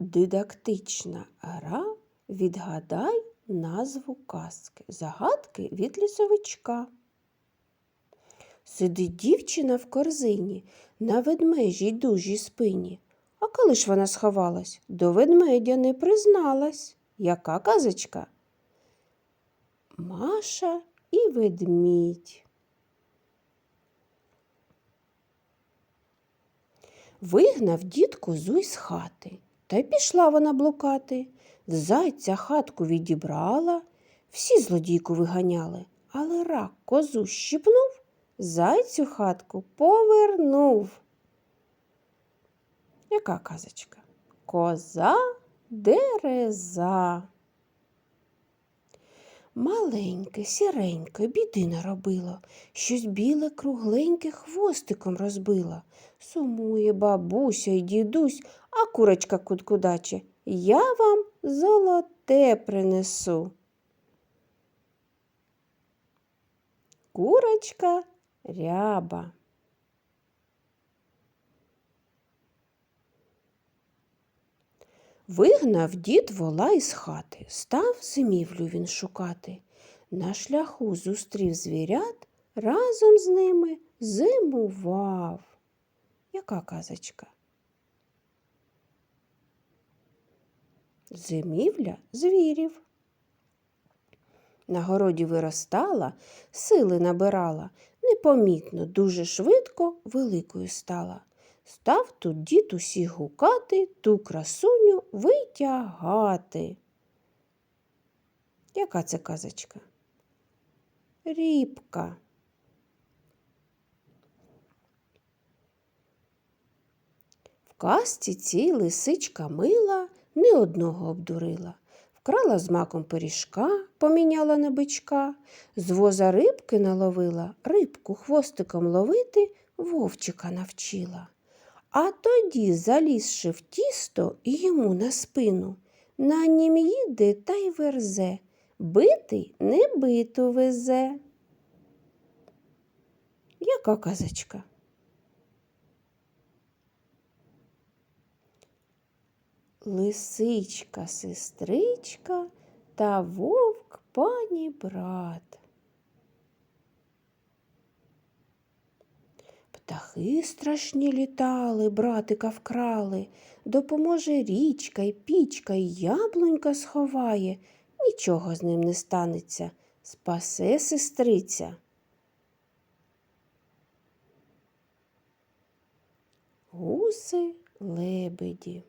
Дидактична гра Відгадай назву казки. Загадки від лісовичка. Сидить дівчина в корзині на ведмежій дужій спині. А коли ж вона сховалась, до ведмедя не призналась. Яка казочка? Маша і ведмідь. Вигнав дід козу із хати, та й пішла вона блукати. Зайця хатку відібрала, всі злодійку виганяли, але рак козу щипнув, зайцю хатку повернув. Яка казочка? Коза дереза. Маленьке, сіреньке, біди наробило, щось біле кругленьке хвостиком розбило. Сумує бабуся й дідусь, а курочка куткудаче. Я вам золоте принесу. Курочка ряба. Вигнав дід вола із хати, став зимівлю він шукати. На шляху зустрів звірят, разом з ними зимував. Яка казочка? Зимівля звірів. На городі виростала, сили набирала, непомітно, дуже швидко великою стала. Став тут дід усіх гукати, ту красуню витягати. Яка це казочка? Рібка. В казці цій лисичка мила не одного обдурила. Вкрала з маком пиріжка, поміняла на бичка, з воза рибки наловила, рибку хвостиком ловити вовчика навчила. А тоді, залізши в тісто йому на спину, на нім їде та й верзе, битий не биту везе. Яка казочка? Лисичка, сестричка та вовк пані брат. Птахи страшні літали, братика вкрали, допоможе річка й пічка, й яблунька сховає, нічого з ним не станеться, спасе сестриця. Гуси лебеді.